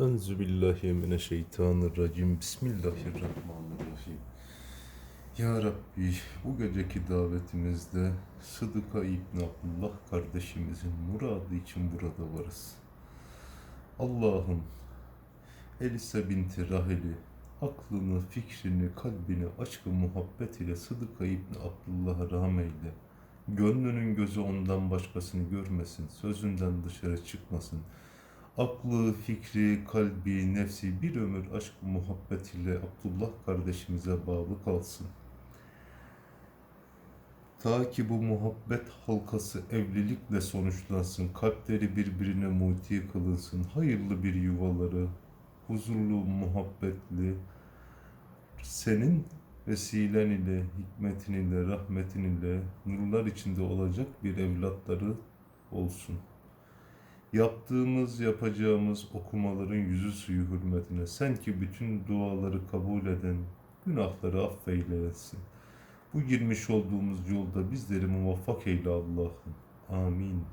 Enzu billahi mineşşeytanirracim. Bismillahirrahmanirrahim. Ya Rabbi bu geceki davetimizde Sıdıka İbni Abdullah kardeşimizin muradı için burada varız. Allah'ım Elise binti Rahil'i aklını, fikrini, kalbini aşkı muhabbet ile Sıdıka İbni Abdullah'a rahmeyle. Gönlünün gözü ondan başkasını görmesin, sözünden dışarı çıkmasın. Aklı, fikri, kalbi, nefsi bir ömür aşk muhabbet ile Abdullah kardeşimize bağlı kalsın. Ta ki bu muhabbet halkası evlilikle sonuçlansın, kalpleri birbirine muti kılınsın, hayırlı bir yuvaları, huzurlu, muhabbetli, senin vesilen ile, hikmetin ile, rahmetin ile, nurlar içinde olacak bir evlatları olsun. Yaptığımız, yapacağımız okumaların yüzü suyu hürmetine sen ki bütün duaları kabul eden, günahları affeyleyesin. Bu girmiş olduğumuz yolda bizleri muvaffak eyle Allah'ım. Amin.